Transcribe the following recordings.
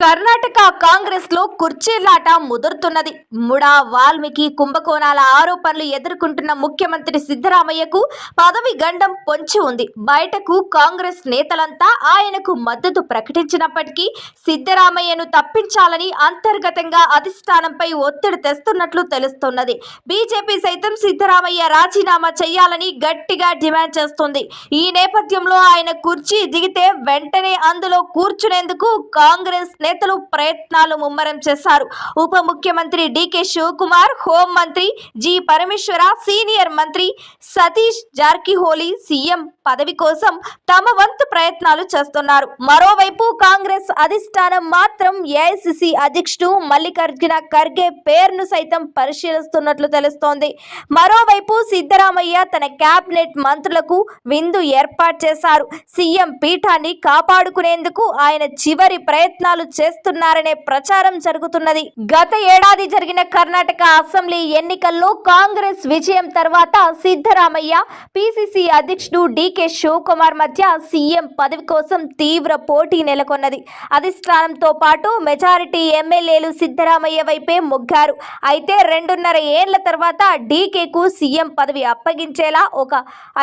కర్ణాటక కాంగ్రెస్లో కుర్చీలాట ముదురుతున్నది. ముడా వాల్మీకి కుంభకోణాల ఆరోపణలు ఎదుర్కొంటున్న ముఖ్యమంత్రి సిద్ధరామయ్యకు పదవి గండం పొంచి ఉంది. బయటకు కాంగ్రెస్ నేతలంతా ఆయనకు మద్దతు ప్రకటించినప్పటికీ సిద్ధరామయ్యను తప్పించాలని అంతర్గతంగా అధిష్టానంపై ఒత్తిడి తెస్తున్నట్లు తెలుస్తున్నది. బీజేపీ సైతం సిద్ధరామయ్య రాజీనామా చేయాలని గట్టిగా డిమాండ్ చేస్తుంది. ఈ నేపథ్యంలో ఆయన కుర్చీ దిగితే వెంటనే అందులో కూర్చునేందుకు కాంగ్రెస్ నేతలు ప్రయత్నాలు ముమ్మరం చేశారు. ఉప ముఖ్యమంత్రి డికే శివకుమార్ హోం మంత్రి జి పరమేశ్వర సీనియర్ మంత్రి సతీష్ జార్కిహోలీ సీఎం పదవి కోసం తమ వంతు ప్రయత్నాలు చేస్తున్నారు. మరోవైపు కాంగ్రెస్ అధిష్టానం మాత్రం ఏఐసిసి అధ్యక్షుడు మల్లికార్జున ఖర్గే పేరును సైతం పరిశీలిస్తున్నట్లు తెలుస్తోంది. మరోవైపు సిద్ధరామయ్య తన కేబినెట్ మంత్రులకు విందు ఏర్పాటు చేశారు. సీఎం పీఠాన్ని కాపాడుకునేందుకు ఆయన చివరి ప్రయత్నాలు చేస్తున్నారనే ప్రచారం జరుగుతున్నది. గత ఏడాది జరిగిన కర్ణాటక అసెంబ్లీ ఎన్నికల్లో కాంగ్రెస్ విజయం తర్వాత సిద్ధరామయ్య పిసిసి అధ్యక్షుడు డికే శివకుమార్ మధ్య సీఎం పదవి కోసం తీవ్ర పోటీ నెలకొన్నది. అధిష్టానంతో పాటు మెజారిటీ ఎమ్మెల్యేలు సిద్ధరామయ్య వైపే మొగ్గారు. అయితే రెండున్నర ఏళ్ళ తర్వాత డీకేకు సీఎం పదవి అప్పగించేలా ఒక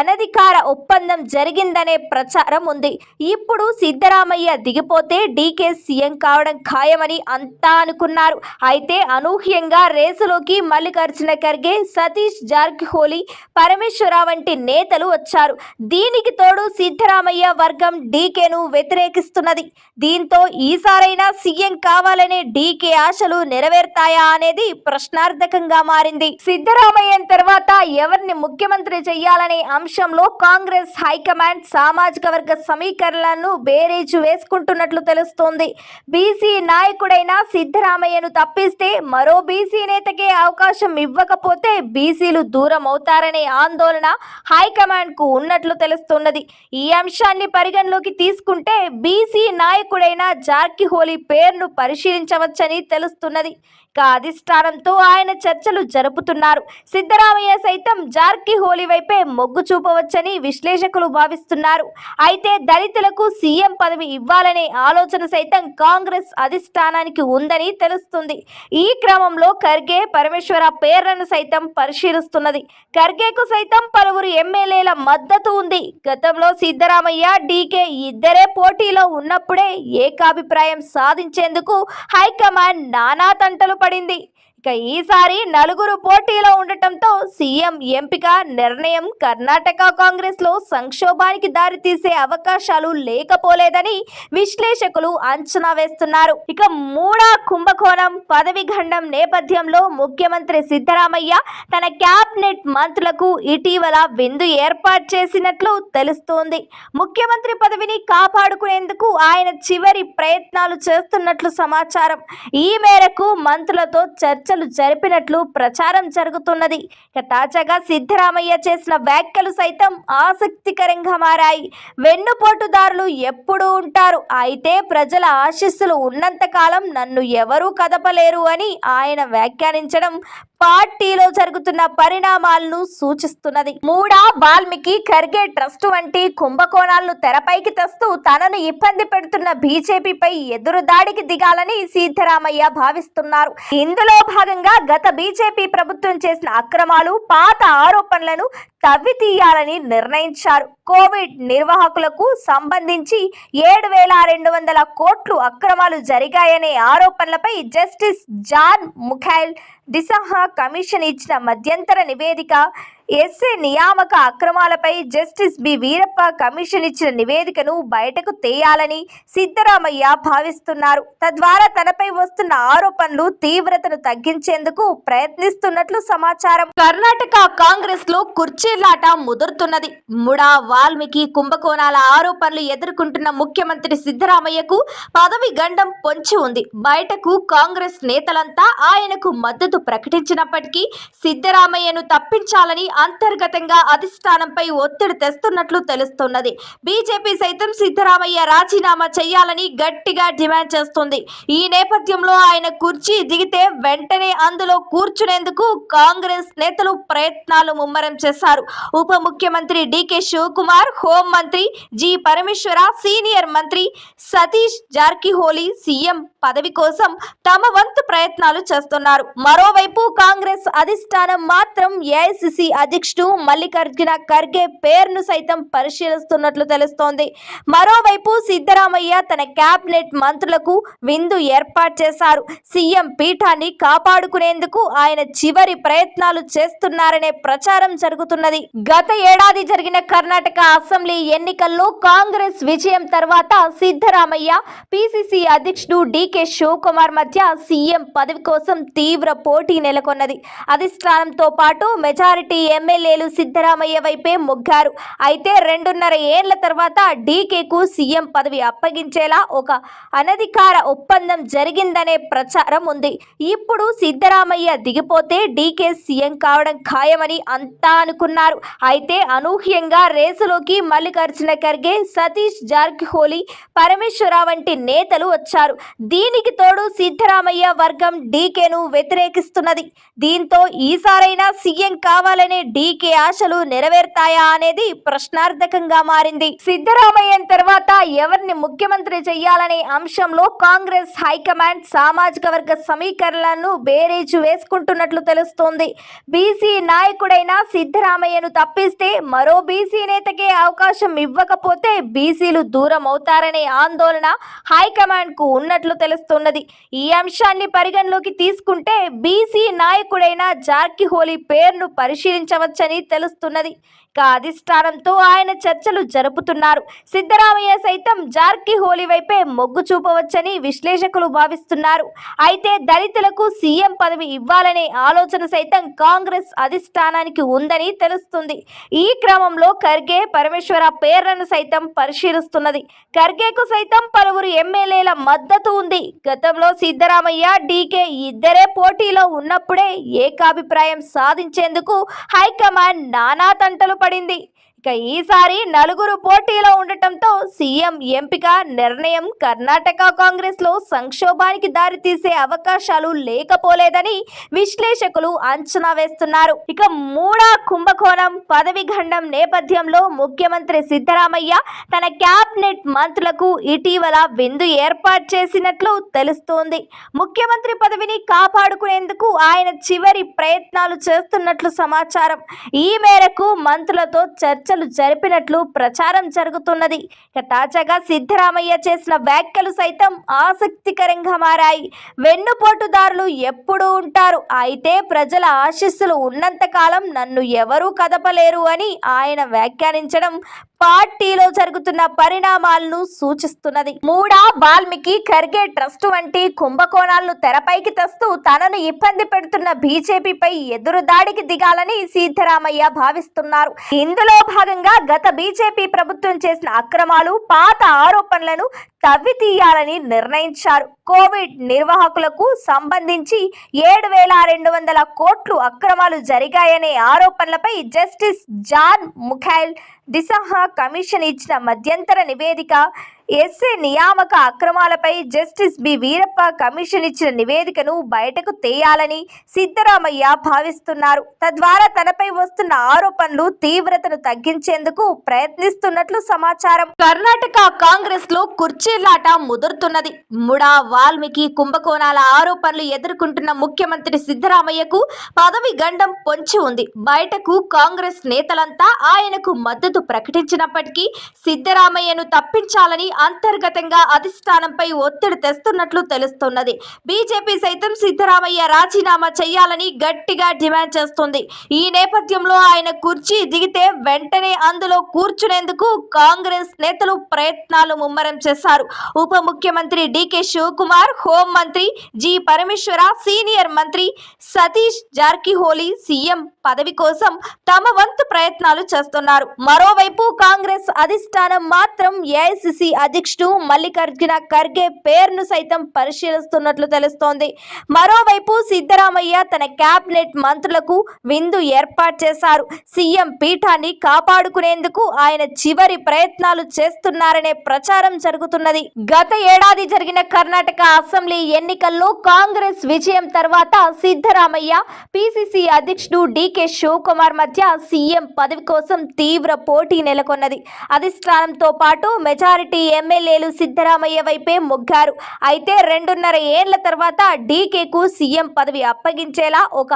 అనధికార ఒప్పందం జరిగిందనే ప్రచారం ఉంది. ఇప్పుడు సిద్ధరామయ్య దిగిపోతే డీకే సీఎం కావడం ఖాయమని అంతా అనుకున్నారు. అయితే అనూహ్యంగా రేసులోకి మల్లికార్జున ఖర్గే సతీష్ జార్కిహోలీ పరమేశ్వర వంటి నేతలు వచ్చారు. దీనికి తోడు సిద్ధరామయ్య వర్గం డీకేను వ్యతిరేకిస్తున్నది. దీంతో ఈసారైనా సీఎం కావాలనే డీకే ఆశలు నెరవేరుతాయా అనేది ప్రశ్నార్థకంగా మారింది. సిద్ధరామయ్య తర్వాత ఎవరిని ముఖ్యమంత్రి చేయాలనే అంశంలో కాంగ్రెస్ హైకమాండ్ సామాజిక వర్గ సమీకరణలను బేరీజు వేసుకుంటున్నట్లు తెలుస్తోంది. బీసీ నాయకుడైన సిద్ధరామయ్యను తప్పిస్తే మరో బీసీ నేతకే అవకాశం ఇవ్వకపోతే బీసీలు దూరం అవుతారనే ఆందోళన హైకమాండ్కు ఉన్నట్లు చేస్తున్నది ఈ అంశాన్ని పరిగణలోకి తీసుకుంటే బీసీ నాయకుడైన జార్కిహోలీ పేరును పరిశీలించవచ్చని తెలుస్తున్నది. అధిష్టానంతో ఆయన చర్చలు జరుపుతున్నారు. సిద్ధరామయ్య సైతం జార్కి హోలీ వైపే మొగ్గు చూపవచ్చని విశ్లేషకులు భావిస్తున్నారు. అయితే దళితులకు సీఎం పదవి ఇవ్వాలనే ఆలోచన సైతం కాంగ్రెస్ అధిష్టానానికి ఉందని తెలుస్తుంది. ఈ క్రమంలో ఖర్గే పరమేశ్వర పేర్లను సైతం పరిశీలిస్తున్నది. ఖర్గేకు సైతం పలువురు ఎమ్మెల్యేల మద్దతు ఉంది. గతంలో సిద్ధరామయ్య డీకే ఇద్దరే పోటీలో ఉన్నప్పుడే ఏకాభిప్రాయం సాధించేందుకు హైకమాండ్ నానా తంటలు పడింది ఇక ఈసారి నలుగురు పోటీలో ఉండటంతో సీఎం ఎంపిక నిర్ణయం కర్ణాటక కాంగ్రెస్లో సంక్షోభానికి దారితీసే అవకాశాలు లేకపోలేదని విశ్లేషకులు అంచనా వేస్తున్నారు. ఇక మూడా కుంభకోణం పదవి ఖండం నేపథ్యంలో ముఖ్యమంత్రి సిద్ధరామయ్య తన క్యాబినెట్ మంత్రులకు ఇటీవల విందు ఏర్పాటు చేసినట్లు తెలుస్తోంది. ముఖ్యమంత్రి పదవిని కాపాడుకునేందుకు ఆయన చివరి ప్రయత్నాలు చేస్తున్నట్లు సమాచారం. ఈ మేరకు మంత్రులతో చర్చ చర్చలు జరిపినట్లు ప్రచారం జరుగుతున్నది. ఇక తాజాగా సిద్ధరామయ్య చేసిన వ్యాఖ్యలు సైతం ఆసక్తికరంగా మారాయి. వెన్నుపోటుదారులు ఎప్పుడూ ఉంటారు. అయితే ప్రజల ఆశీస్సులు ఉన్నంతకాలం నన్ను ఎవరూ కదపలేరు అని ఆయన వ్యాఖ్యానించడం పార్టీలో జరుగుతున్న పరిణామాలను సూచిస్తున్నది. మూడా వాల్మీకి ఖర్గే ట్రస్ట్ వంటి కుంభకోణాలను తెరపైకి తెస్తూ తనను ఇబ్బంది పెడుతున్న బీజేపీపై ఎదురు దాడికి దిగాలని సిద్ధరామయ్య భావిస్తున్నారు. ఇందులో భాగంగా గత బీజేపీ ప్రభుత్వం చేసిన అక్రమాలు పాత ఆరోపణలను తవ్వి తీయాలని నిర్ణయించారు. కోవిడ్ నిర్వాహకులకు సంబంధించి ఏడు వేల రెండు వందల కోట్లు అక్రమాలు జరిగాయనే ఆరోపణలపై జస్టిస్ జాన్ ముఖైల్ డిసహా కమిషన్ ఇచ్చిన మధ్యంతర నివేదిక ఎస్ఏ నియామక అక్రమాలపై జస్టిస్ బి వీరప్ప కమిషన్ ఇచ్చిన నివేదికను బయటకు తేయాలని సిద్ధరామయ్య భావిస్తున్నారు. తద్వారా తనపై వస్తున్న ఆరోపణలు తీవ్రతను తగ్గించేందుకు ప్రయత్నిస్తున్నట్లు సమాచారం. కర్ణాటక కాంగ్రెస్లో కుర్చీలాట ముదురుతున్నది. ముడా వాల్మీకి కుంభకోణాల ఆరోపణలు ఎదుర్కొంటున్న ముఖ్యమంత్రి సిద్ధరామయ్యకు పదవి గండం పొంచి ఉంది. బయటకు కాంగ్రెస్ నేతలంతా ఆయనకు మద్దతు ప్రకటించినప్పటికీ సిద్ధరామయ్యను తప్పించాలని అంతర్గతంగా అధిష్టానంపై ఒత్తిడి తెస్తున్నట్లు తెలుస్తున్నది. బీజేపీ సైతం సిద్ధరామయ్య రాజీనామా చేయాలని గట్టిగా డిమాండ్ చేస్తుంది. ఈ నేపథ్యంలో ఆయన కుర్చీ దిగితే వెంటనే అందులో కూర్చునేందుకు కాంగ్రెస్ నేతలు ప్రయత్నాలు ముమ్మరం చేశారు. ఉప ముఖ్యమంత్రి డికే శివకుమార్ హోం మంత్రి జి పరమేశ్వర సీనియర్ మంత్రి సతీష్ జార్కిహోలీ సీఎం పదవి కోసం తమ వంతు ప్రయత్నాలు చేస్తున్నారు. మరోవైపు కాంగ్రెస్ అధిష్టానం మాత్రం ఏఐసిసి అధ్యక్షుడు మల్లికార్జున ఖర్గే పేరును సైతం పరిశీలిస్తున్నట్లు తెలుస్తోంది. మరోవైపు సిద్ధరామయ్య తన కేబినెట్ మంత్రులకు విందు ఏర్పాటు చేశారు. సీఎం పీఠాన్ని కాపాడుకునేందుకు ఆయన చివరి ప్రయత్నాలు చేస్తున్నారనే ప్రచారం జరుగుతున్నది. గత ఏడాది జరిగిన కర్ణాటక అసెంబ్లీ ఎన్నికల్లో కాంగ్రెస్ విజయం తర్వాత సిద్ధరామయ్య పిసిసి అధ్యక్షుడు డికే శివకుమార్ మధ్య సీఎం పదవి కోసం తీవ్ర పోటీ నెలకొన్నది. అధిష్టానంతో పాటు మెజారిటీ ఎమ్మెల్యేలు సిద్ధరామయ్య వైపే మొగ్గారు. అయితే రెండున్నర ఏళ్ళ తర్వాత డీకేకు సీఎం పదవి అప్పగించేలా ఒక అనధికార ఒప్పందం జరిగిందనే ప్రచారం ఉంది. ఇప్పుడు సిద్ధరామయ్య దిగిపోతే డీకే సీఎం కావడం ఖాయమని అంతా అనుకున్నారు. అయితే అనూహ్యంగా రేసులోకి మల్లికార్జున ఖర్గే సతీష్ జార్కిహోలీ పరమేశ్వర వంటి నేతలు వచ్చారు. దీనికి తోడు సిద్ధరామయ్య వర్గం డీకేను వ్యతిరేకిస్తున్నది. దీంతో ఈసారైనా సీఎం కావాలనే డీకే ఆశలు నెరవేరుతాయా అనేది ప్రశ్నార్థకంగా మారింది. సిద్ధరామయ్య తర్వాత ఎవరిని ముఖ్యమంత్రి చేయాలనే అంశంలో కాంగ్రెస్ హైకమాండ్ సామాజిక వర్గ సమీకరణలను బేరీజు వేసుకుంటున్నట్లు తెలుస్తోంది. బీసీ నాయకుడైన సిద్ధరామయ్యను తప్పిస్తే మరో బీసీ నేతకే అవకాశం ఇవ్వకపోతే బీసీలు దూరం అవుతారనే ఆందోళన హైకమాండ్కు ఉన్నట్లు తెలుస్తున్నది. ఈ అంశాన్ని పరిగణలోకి తీసుకుంటే బీసీ నాయకుడైన జార్కిహోలీ పేరును పరిశీలించవచ్చని తెలుస్తున్నది. అధిష్టానంతో ఆయన చర్చలు జరుపుతున్నారు. సిద్ధరామయ్య సైతం జార్కి హోలీ వైపే మొగ్గు చూపవచ్చని విశ్లేషకులు భావిస్తున్నారు. అయితే దళితులకు సీఎం పదవి ఇవ్వాలనే ఆలోచన సైతం కాంగ్రెస్ అధిష్టానానికి ఉందని తెలుస్తుంది. ఈ క్రమంలో ఖర్గే పరమేశ్వర పేర్లను సైతం పరిశీలిస్తున్నది. ఖర్గేకు సైతం పలువురు ఎమ్మెల్యేల మద్దతు ఉంది. గతంలో సిద్ధరామయ్య డీకే ఇద్దరే పోటీలో ఉన్నప్పుడే ఏకాభిప్రాయం సాధించేందుకు హైకమాండ్ నానా తంటలు పడింది ఇక ఈసారి నలుగురు పోటీలో ఉండటంతో సీఎం ఎంపిక నిర్ణయం కర్ణాటక కాంగ్రెస్లో సంక్షోభానికి దారితీసే అవకాశాలు లేకపోలేదని విశ్లేషకులు అంచనా వేస్తున్నారు. ఇక మూడా కుంభకోణం పదవి ఖండం నేపథ్యంలో ముఖ్యమంత్రి సిద్ధరామయ్య తన క్యాబినెట్ మంత్రులకు ఇటీవల విందు ఏర్పాటు చేసినట్లు తెలుస్తోంది. ముఖ్యమంత్రి పదవిని కాపాడుకునేందుకు ఆయన చివరి ప్రయత్నాలు చేస్తున్నట్లు సమాచారం. ఈ మేరకు మంత్రులతో చర్చ చర్చలు జరిపినట్లు ప్రచారం జరుగుతున్నది. ఇక తాజాగా సిద్ధరామయ్య చేసిన వ్యాఖ్యలు సైతం ఆసక్తికరంగా మారాయి. వెన్నుపోటుదారులు ఎప్పుడూ ఉంటారు. అయితే ప్రజల ఆశీస్సులు ఉన్నంతకాలం నన్ను ఎవరూ కదపలేరు అని ఆయన వ్యాఖ్యానించడం పార్టీలో జరుగుతున్న పరిణామాలను సూచిస్తున్నది. మూడా వాల్మీకి ఖర్గే ట్రస్ట్ వంటి కుంభకోణాలను తెరపైకి తెస్తూ తనను ఇబ్బంది పెడుతున్న బీజేపీపై ఎదురు దాడికి దిగాలని సిద్ధరామయ్య భావిస్తున్నారు. ఇందులో భాగంగా గత బీజేపీ ప్రభుత్వం చేసిన అక్రమాలు పాత ఆరోపణలను తవ్వి తీయాలని నిర్ణయించారు. కోవిడ్ నిర్వాహకులకు సంబంధించి ఏడు వేల రెండు వందల కోట్లు అక్రమాలు జరిగాయనే ఆరోపణలపై జస్టిస్ జాన్ ముఖైల్ డిసహా కమిషన్ ఇచ్చిన మధ్యంతర నివేదిక ఎస్ఏ నియామక అక్రమాలపై జస్టిస్ బి వీరప్ప కమిషన్ ఇచ్చిన నివేదికను బయటకు తేయాలని సిద్ధరామయ్య భావిస్తున్నారు. తద్వారా తనపై వస్తున్న ఆరోపణలు తీవ్రతను తగ్గించేందుకు ప్రయత్నిస్తున్నట్లు సమాచారం. కర్ణాటక కాంగ్రెస్లో కుర్చీలాట ముదురుతున్నది. ముడా వాల్మీకి కుంభకోణాల ఆరోపణలు ఎదుర్కొంటున్న ముఖ్యమంత్రి సిద్ధరామయ్యకు పదవి గండం పొంచి ఉంది. బయటకు కాంగ్రెస్ నేతలంతా ఆయనకు మద్దతు ప్రకటించినప్పటికీ సిద్ధరామయ్యను తప్పించాలని అంతర్గతంగా అధిష్టానంపై ఒత్తిడి తెస్తున్నట్లు తెలుస్తున్నది. బీజేపీ సైతం సిద్ధరామయ్య రాజీనామా చేయాలని గట్టిగా డిమాండ్ చేస్తుంది. ఈ నేపథ్యంలో ఆయన కుర్చీ దిగితే వెంటనే అందులో కూర్చునేందుకు కాంగ్రెస్ నేతలు ప్రయత్నాలు ముమ్మరం చేశారు. ఉప ముఖ్యమంత్రి డికే శివకుమార్ హోం మంత్రి జి పరమేశ్వర సీనియర్ మంత్రి సతీష్ జార్కిహోలీ సీఎం పదవి కోసం తమ వంతు ప్రయత్నాలు చేస్తున్నారు. మరోవైపు కాంగ్రెస్ అధిష్టానం మాత్రం ఏఐసిసి అధ్యక్షుడు మల్లికార్జున ఖర్గే పేరును సైతం పరిశీలిస్తున్నట్లు తెలుస్తోంది. మరోవైపు సిద్ధరామయ్య తన కేబినెట్ మంత్రులకు విందు ఏర్పాటు చేశారు. సీఎం పీఠాన్ని కాపాడుకునేందుకు ఆయన చివరి ప్రయత్నాలు చేస్తున్నారనే ప్రచారం జరుగుతున్నది. గత ఏడాది జరిగిన కర్ణాటక అసెంబ్లీ ఎన్నికల్లో కాంగ్రెస్ విజయం తర్వాత సిద్ధరామయ్య పిసిసి అధ్యక్షుడు డికే శివకుమార్ మధ్య సీఎం పదవి కోసం తీవ్ర పోటీ నెలకొన్నది. అధిష్టానంతో పాటు మెజారిటీ ఎమ్మెల్యేలు సిద్ధరామయ్య వైపే మొగ్గారు. అయితే రెండున్నర ఏళ్ళ తర్వాత డీకేకు సీఎం పదవి అప్పగించేలా ఒక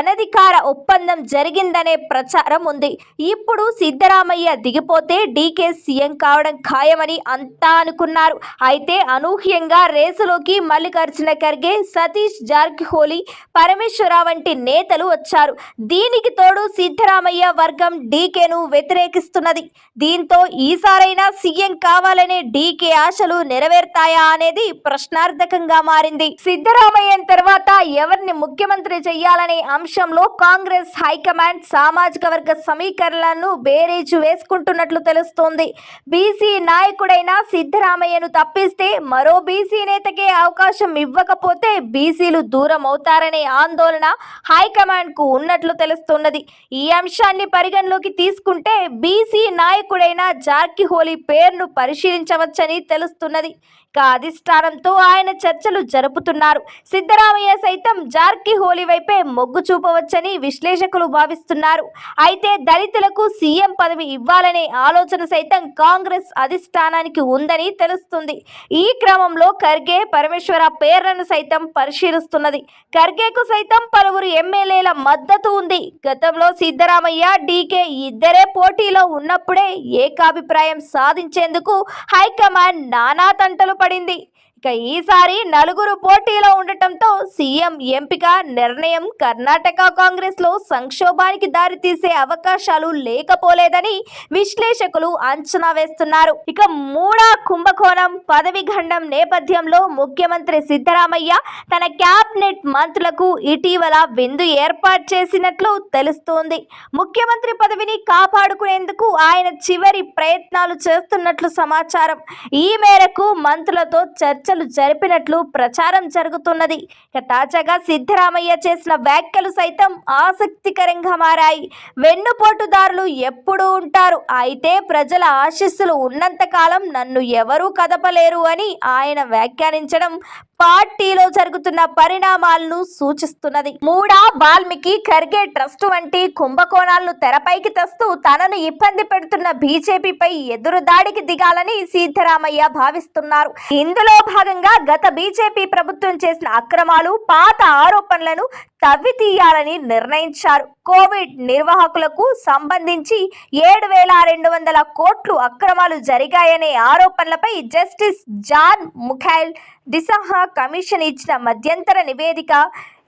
అనధికార ఒప్పందం జరిగిందనే ప్రచారం ఉంది. ఇప్పుడు సిద్ధరామయ్య దిగిపోతే డీకే సీఎం కావడం ఖాయమని అంతా అనుకున్నారు. అయితే అనూహ్యంగా రేసులోకి మల్లికార్జున ఖర్గే సతీష్ జార్కిహోలీ పరమేశ్వర వంటి నేతలు వచ్చారు. దీనికి తోడు సిద్ధరామయ్య వర్గం డీకేను వ్యతిరేకిస్తున్నది. దీంతో ఈసారైనా సీఎం కావాలనే డీకే ఆశలు నెరవేరుతాయా అనేది ప్రశ్నార్థకంగా మారింది. సిద్ధరామయ్య తర్వాత ఎవరిని ముఖ్యమంత్రి చేయాలనే అంశంలో కాంగ్రెస్ హైకమాండ్ సామాజిక వర్గ సమీకరణలను బేరేజు వేసుకుంటున్నట్లు తెలుస్తోంది. బీసీ నాయకుడైన సిద్ధరామయ్యను తప్పిస్తే మరో బీసీ నేతకే అవకాశం ఇవ్వకపోతే బీసీలు దూరం అవుతారనే ఆందోళన హైకమాండ్కు ఉన్నట్లు తెలుస్తున్నది. ఈ అంశాన్ని పరిగణలోకి తీసుకుంటే బీసీ నాయకుడైన జార్కిహోలీ పేరును పరిశీలించవచ్చని తెలుస్తున్నది. ఒక్క అధిష్టానంతో ఆయన చర్చలు జరుపుతున్నారు. సిద్ధరామయ్య సైతం జార్కి హోలీ వైపే మొగ్గు చూపవచ్చని విశ్లేషకులు భావిస్తున్నారు. అయితే దళితులకు సీఎం పదవి ఇవ్వాలనే ఆలోచన సైతం కాంగ్రెస్ అధిష్టానానికి ఉందని తెలుస్తుంది. ఈ క్రమంలో ఖర్గే పరమేశ్వర పేర్లను సైతం పరిశీలిస్తున్నది. ఖర్గేకు సైతం పలువురు ఎమ్మెల్యేల మద్దతు ఉంది. గతంలో సిద్ధరామయ్య డీకే ఇద్దరే పోటీలో ఉన్నప్పుడే ఏకాభిప్రాయం సాధించేందుకు హైకమాండ్ నానా తంటలు పడింది ఇక ఈసారి నలుగురు పోటీలో ఉండటంతో సీఎం ఎంపిక నిర్ణయం కర్ణాటక కాంగ్రెస్లో సంక్షోభానికి దారితీసే అవకాశాలు లేకపోలేదని విశ్లేషకులు అంచనా వేస్తున్నారు. ఇక మూడా కుంభకోణం పదవి ఖండం నేపథ్యంలో ముఖ్యమంత్రి సిద్ధరామయ్య తన క్యాబినెట్ మంత్రులకు ఇటీవల విందు ఏర్పాటు చేసినట్లు తెలుస్తోంది. ముఖ్యమంత్రి పదవిని కాపాడుకునేందుకు ఆయన చివరి ప్రయత్నాలు చేస్తున్నట్లు సమాచారం. ఈ మేరకు మంత్రులతో చర్చ చర్చలు జరిపినట్లు ప్రచారం జరుగుతున్నది. ఇక తాజాగా సిద్ధరామయ్య చేసిన వ్యాఖ్యలు సైతం ఆసక్తికరంగా మారాయి. వెన్నుపోటుదారులు ఎప్పుడూ ఉంటారు. అయితే ప్రజల ఆశీస్సులు ఉన్నంతకాలం నన్ను ఎవరూ కదపలేరు అని ఆయన వ్యాఖ్యానించడం పార్టీలో జరుగుతున్న పరిణామాలను సూచిస్తున్నది. మూడా వాల్మీకి ఖర్గే ట్రస్ట్ వంటి కుంభకోణాలను తెరపైకి తెస్తూ తనను ఇబ్బంది పెడుతున్న బీజేపీపై ఎదురు దాడికి దిగాలని సిద్ధరామయ్య భావిస్తున్నారు. ఇందులో భాగంగా గత బీజేపీ ప్రభుత్వం చేసిన అక్రమాలు పాత ఆరోపణలను తవ్వి తీయాలని నిర్ణయించారు. కోవిడ్ నిర్వాహకులకు సంబంధించి ఏడు వేల రెండు వందల కోట్లు అక్రమాలు జరిగాయనే ఆరోపణలపై జస్టిస్ జాన్ ముఖైల్ డిసహా కమిషన్ ఇచ్చిన మధ్యంతర నివేదిక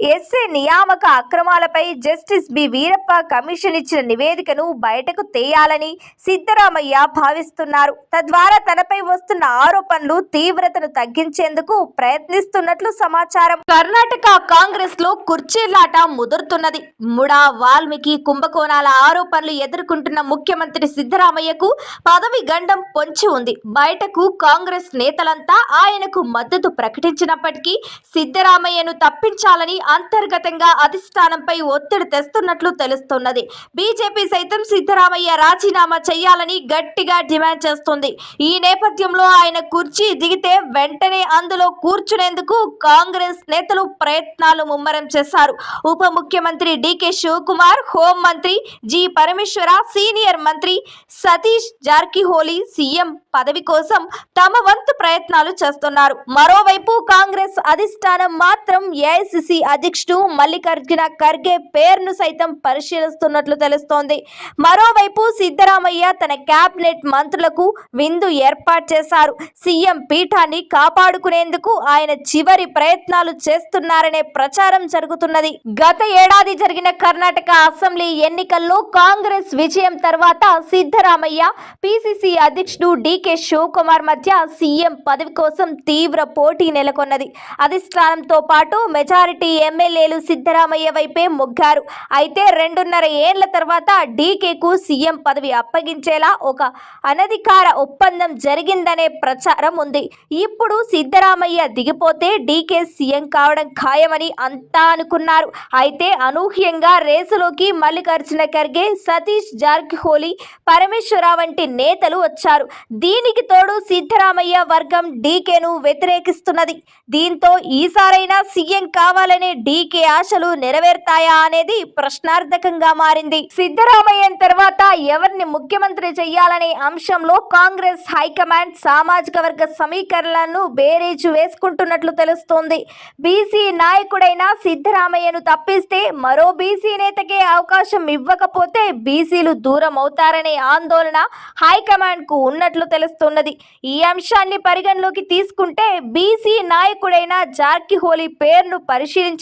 ఎస్ఏ నియామక అక్రమాలపై జస్టిస్ బి వీరప్ప కమిషన్ ఇచ్చిన నివేదికను బయటకు తేయాలని సిద్ధరామయ్య భావిస్తున్నారు. తద్వారా తనపై వస్తున్న ఆరోపణలు తీవ్రతను తగ్గించేందుకు ప్రయత్నిస్తున్నట్లు సమాచారం. కర్ణాటక కాంగ్రెస్లో కుర్చీలాట ముదురుతున్నది. ముడా వాల్మీకి కుంభకోణాల ఆరోపణలు ఎదుర్కొంటున్న ముఖ్యమంత్రి సిద్ధరామయ్యకు పదవి గండం పొంచి ఉంది. బయటకు కాంగ్రెస్ నేతలంతా ఆయనకు మద్దతు ప్రకటించినప్పటికీ సిద్ధరామయ్యను తప్పించాలని అంతర్గతంగా అధిష్టానంపై ఒత్తిడి తెస్తున్నట్లు తెలుస్తున్నది. బీజేపీ సైతం సిద్ధరామయ్య రాజీనామా చేయాలని గట్టిగా డిమాండ్ చేస్తుంది. ఈ నేపథ్యంలో ఆయన కుర్చీ దిగితే వెంటనే అందులో కూర్చునేందుకు కాంగ్రెస్ నేతలు ప్రయత్నాలు ముమ్మరం చేశారు. ఉప ముఖ్యమంత్రి డికే శివకుమార్ హోం మంత్రి జి పరమేశ్వర సీనియర్ మంత్రి సతీష్ జార్కిహోలీ సీఎం పదవి కోసం తమ వంతు ప్రయత్నాలు చేస్తున్నారు. మరోవైపు కాంగ్రెస్ అధిష్టానం మాత్రం ఏఐసిసి అధ్యక్షుడు మల్లికార్జున ఖర్గే పేరును సైతం పరిశీలిస్తున్నట్లు తెలుస్తోంది. మరోవైపు సిద్ధరామయ్య తన కేబినెట్ మంత్రులకు విందు ఏర్పాటు చేశారు. సీఎం పీఠాన్ని కాపాడుకునేందుకు ఆయన చివరి ప్రయత్నాలు చేస్తున్నారనే ప్రచారం జరుగుతున్నది. గత ఏడాది జరిగిన కర్ణాటక అసెంబ్లీ ఎన్నికల్లో కాంగ్రెస్ విజయం తర్వాత సిద్ధరామయ్య పిసిసి అధ్యక్షుడు డికే శివకుమార్ మధ్య సీఎం పదవి కోసం తీవ్ర పోటీ నెలకొన్నది. అధిష్టానంతో పాటు మెజారిటీ ఎమ్మెల్యేలు సిద్ధరామయ్య వైపే మొగ్గారు. అయితే రెండున్నర ఏళ్ళ తర్వాత డీకేకు సీఎం పదవి అప్పగించేలా ఒక అనధికార ఒప్పందం జరిగిందనే ప్రచారం ఉంది. ఇప్పుడు సిద్ధరామయ్య దిగిపోతే డీకే సీఎం కావడం ఖాయమని అంతా అనుకున్నారు. అయితే అనూహ్యంగా రేసులోకి మల్లికార్జున ఖర్గే సతీష్ జార్కిహోలీ పరమేశ్వర వంటి నేతలు వచ్చారు. దీనికి తోడు సిద్ధరామయ్య వర్గం డీకేను వ్యతిరేకిస్తున్నది. దీంతో ఈసారైనా సీఎం కావాలనే డీకే ఆశలు నెరవేరుతాయా అనేది ప్రశ్నార్థకంగా మారింది. సిద్ధరామయ్య తర్వాత ఎవరిని ముఖ్యమంత్రి చేయాలనే అంశంలో కాంగ్రెస్ హైకమాండ్ సామాజిక వర్గ సమీకరణలను బేరేజు వేసుకుంటున్నట్లు తెలుస్తోంది. బీసీ నాయకుడైన సిద్ధరామయ్యను తప్పిస్తే మరో బీసీ నేతకే అవకాశం ఇవ్వకపోతే బీసీలు దూరం అవుతారనే ఆందోళన హైకమాండ్కు ఉన్నట్లు తెలుస్తున్నది. ఈ అంశాన్ని పరిగణలోకి తీసుకుంటే బీసీ నాయకుడైన జార్కిహోలీ పేరును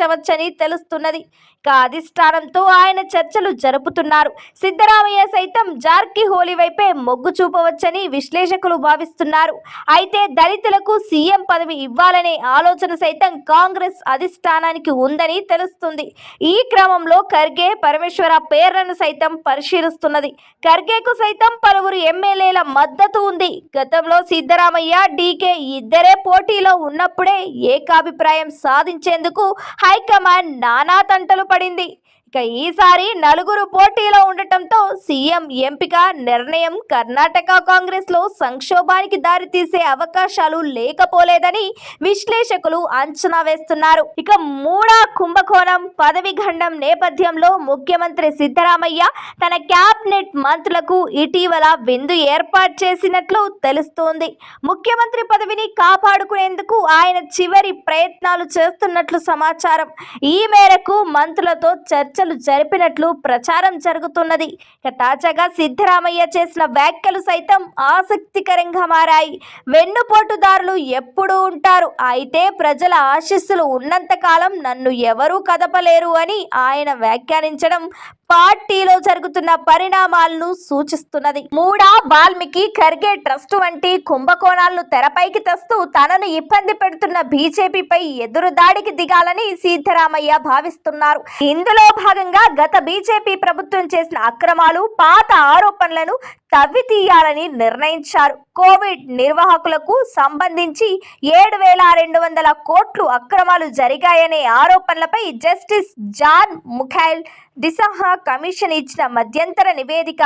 పరిశీలించవచ్చని తెలుస్తున్నది. ఒక్క అధిష్టానంతో ఆయన చర్చలు జరుపుతున్నారు. సిద్ధరామయ్య సైతం జార్కి హోలీ వైపే మొగ్గు చూపవచ్చని విశ్లేషకులు భావిస్తున్నారు. అయితే దళితులకు సీఎం పదవి ఇవ్వాలనే ఆలోచన సైతం కాంగ్రెస్ అధిష్టానానికి ఉందని తెలుస్తుంది. ఈ క్రమంలో ఖర్గే పరమేశ్వర పేర్లను సైతం పరిశీలిస్తున్నది. ఖర్గేకు సైతం పలువురు ఎమ్మెల్యేల మద్దతు ఉంది. గతంలో సిద్ధరామయ్య డీకే ఇద్దరే పోటీలో ఉన్నప్పుడే ఏకాభిప్రాయం సాధించేందుకు హైకమాండ్ నానా తంటలు పడింది ఇక ఈసారి నలుగురు పోటీలో ఉండటంతో సీఎం ఎంపిక నిర్ణయం కర్ణాటక కాంగ్రెస్లో సంక్షోభానికి దారితీసే అవకాశాలు లేకపోలేదని విశ్లేషకులు అంచనా వేస్తున్నారు. ఇక మూడా కుంభకోణం పదవి ఖండం నేపథ్యంలో ముఖ్యమంత్రి సిద్ధరామయ్య తన క్యాబినెట్ మంత్రులకు ఇటీవల విందు ఏర్పాటు చేసినట్లు తెలుస్తోంది. ముఖ్యమంత్రి పదవిని కాపాడుకునేందుకు ఆయన చివరి ప్రయత్నాలు చేస్తున్నట్లు సమాచారం. ఈ మేరకు మంత్రులతో చర్చ చర్చలు జరిపినట్లు ప్రచారం జరుగుతున్నది. ఇక తాజాగా సిద్ధరామయ్య చేసిన వ్యాఖ్యలు సైతం ఆసక్తికరంగా మారాయి. వెన్నుపోటుదారులు ఎప్పుడూ ఉంటారు. అయితే ప్రజల ఆశీస్సులు ఉన్నంతకాలం నన్ను ఎవరూ కదపలేరు అని ఆయన వ్యాఖ్యానించడం పార్టీలో జరుగుతున్న పరిణామాలను సూచిస్తున్నది. మూడా వాల్మీకి ఖర్గే ట్రస్ట్ వంటి కుంభకోణాలను తెరపైకి తెస్తూ తనను ఇబ్బంది పెడుతున్న బీజేపీపై ఎదురుదాడికి దిగాలని సిద్ధరామయ్య భావిస్తున్నారు. ఇందులో భాగంగా గత బీజేపీ ప్రభుత్వం చేసిన అక్రమాలు పాత ఆరోపణలను తవ్వి తీయాలని నిర్ణయించారు. కోవిడ్ నిర్వాహకులకు సంబంధించి ఏడు వేల రెండు వందల కోట్లు అక్రమాలు జరిగాయనే ఆరోపణలపై జస్టిస్ జాన్ ముఖైల్ దిసహా కమిషన్ ఇచ్చిన మధ్యంతర నివేదిక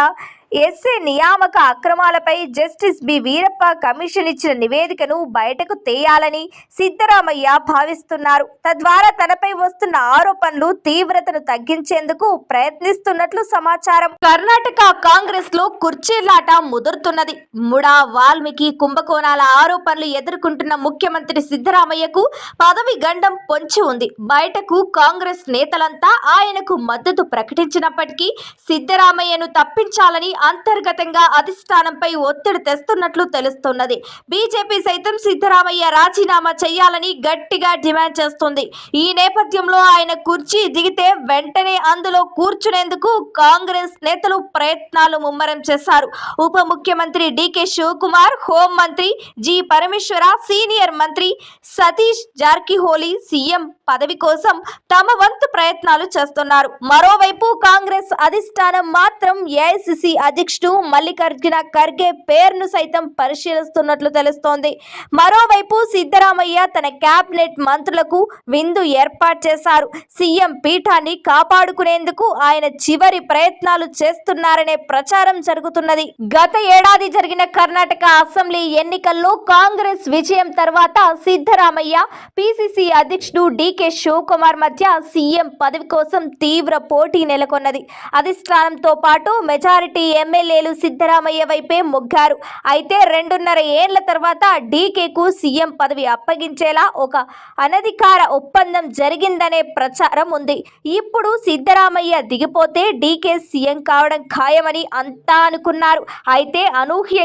ఎస్సీ నియామక అక్రమాలపై జస్టిస్ బి వీరప్ప కమిషన్ ఇచ్చిన నివేదికను బయటకు తేయాలని సిద్ధరామయ్య భావిస్తున్నారు. తద్వారా తనపై వస్తున్న ఆరోపణలు తీవ్రతను తగ్గించేందుకు ప్రయత్నిస్తున్నట్లు సమాచారం. కర్ణాటక కాంగ్రెస్లో కుర్చీలాట ముదురుతున్నది. ముడా వాల్మీకి కుంభకోణాల ఆరోపణలు ఎదుర్కొంటున్న ముఖ్యమంత్రి సిద్ధరామయ్యకు పదవి గండం పొంచి ఉంది. బయటకు కాంగ్రెస్ నేతలంతా ఆయనకు మద్దతు ప్రకటించినప్పటికీ సిద్ధరామయ్యను తప్పించాలని అంతర్గతంగా అధిష్టానంపై ఒత్తిడి తెస్తున్నట్లు తెలుస్తున్నది. బీజేపీ సైతం సిద్ధరామయ్య రాజీనామా చేయాలని గట్టిగా డిమాండ్ చేస్తుంది. ఈ నేపథ్యంలో ఆయన కుర్చీ దిగితే వెంటనే అందులో కూర్చునేందుకు కాంగ్రెస్ నేతలు ప్రయత్నాలు ముమ్మరం చేశారు. ఉప ముఖ్యమంత్రి డికే శివకుమార్ హోం మంత్రి జి పరమేశ్వర సీనియర్ మంత్రి సతీష్ జార్కిహోలీ సీఎం పదవి కోసం తమ వంతు ప్రయత్నాలు చేస్తున్నారు. మరోవైపు కాంగ్రెస్ అధిష్టానం మాత్రం ఏఐసిసి అధ్యక్షుడు మల్లికార్జున ఖర్గే పేరును సైతం పరిశీలిస్తున్నట్లు తెలుస్తోంది. మరోవైపు సిద్ధరామయ్య తన కేబినెట్ మంత్రులకు విందు ఏర్పాటు చేశారు. సీఎం పీఠాన్ని కాపాడుకునేందుకు ఆయన చివరి ప్రయత్నాలు చేస్తున్నారనే ప్రచారం జరుగుతున్నది. గత ఏడాది జరిగిన కర్ణాటక అసెంబ్లీ ఎన్నికల్లో కాంగ్రెస్ విజయం తర్వాత సిద్ధరామయ్య పిసిసి అధ్యక్షుడు డికే శివకుమార్ మధ్య సీఎం పదవి కోసం తీవ్ర పోటీ నెలకొన్నది. అధిష్టానంతో పాటు మెజారిటీ ఎమ్మెల్యేలు సిద్ధరామయ్య వైపే మొగ్గారు. అయితే రెండున్నర ఏండ్ల తర్వాత డీకేకు సీఎం పదవి అప్పగించేలా ఒక అనధికార ఒప్పందం జరిగిందనే ప్రచారం ఉంది. ఇప్పుడు సిద్ధరామయ్య దిగిపోతే డీకే సీఎం కావడం ఖాయమని అంతా అనుకున్నారు. అయితే అనూహ్య